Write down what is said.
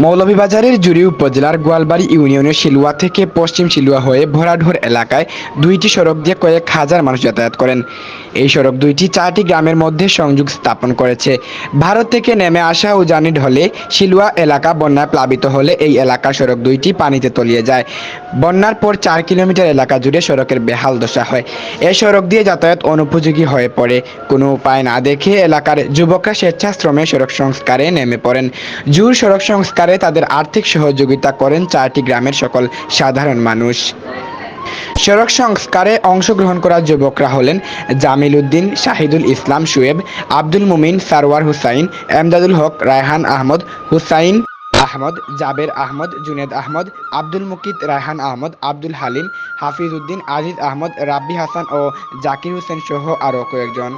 মৌলভীবাজারের জুড়ি উপজেলার গোয়ালবাড়ি ইউনিয়নের শিলুয়া থেকে পশ্চিম শিলুয়া হয়ে ভরাঢোর এলাকায় দুইটি সড়ক দিয়ে কয়েক হাজার মানুষ যাতায়াত করেন। এই সড়ক দুইটি চারটি গ্রামের মধ্যে সংযোগ স্থাপন করেছে। ভারত থেকে নেমে আসা উজানি ঢলে শিলুয়া এলাকা বন্যায় প্লাবিত হলে এই এলাকার সড়ক দুইটি পানিতে তলিয়ে যায়। বন্যার পর চার কিলোমিটার এলাকা জুড়ে সড়কের বেহাল দশা হয়। এই সড়ক দিয়ে যাতায়াত অনুপযোগী হয়ে পড়ে। কোনো উপায় না দেখে এলাকার যুবকরা স্বেচ্ছাশ্রমে সড়ক সংস্কারে নেমে পড়েন। জুর সড়ক সংস্কারে তাদের আর্থিক সহযোগিতা করেন চারটি গ্রামের সকল সাধারণ মানুষ। সড়ক সংস্কারে অংশগ্রহণ করা যুবকরা হলেন জামিল উদ্দিন, শাহিদুল ইসলাম, শুয়েব, আব্দুল মুমিন সারওয়ার হুসাইন, এমদাদুল হক, রায়হান আহমদ, হুসাইন আহমদ, জাবের আহমদ, জুনেদ আহমদ, আব্দুল মুকিত, রায়হান আহমদ, আব্দুল হালিম, হাফিজ উদ্দিন, আজিজ আহমদ, রাব্বি হাসান ও জাকির হোসেন সহ আরও কয়েকজন।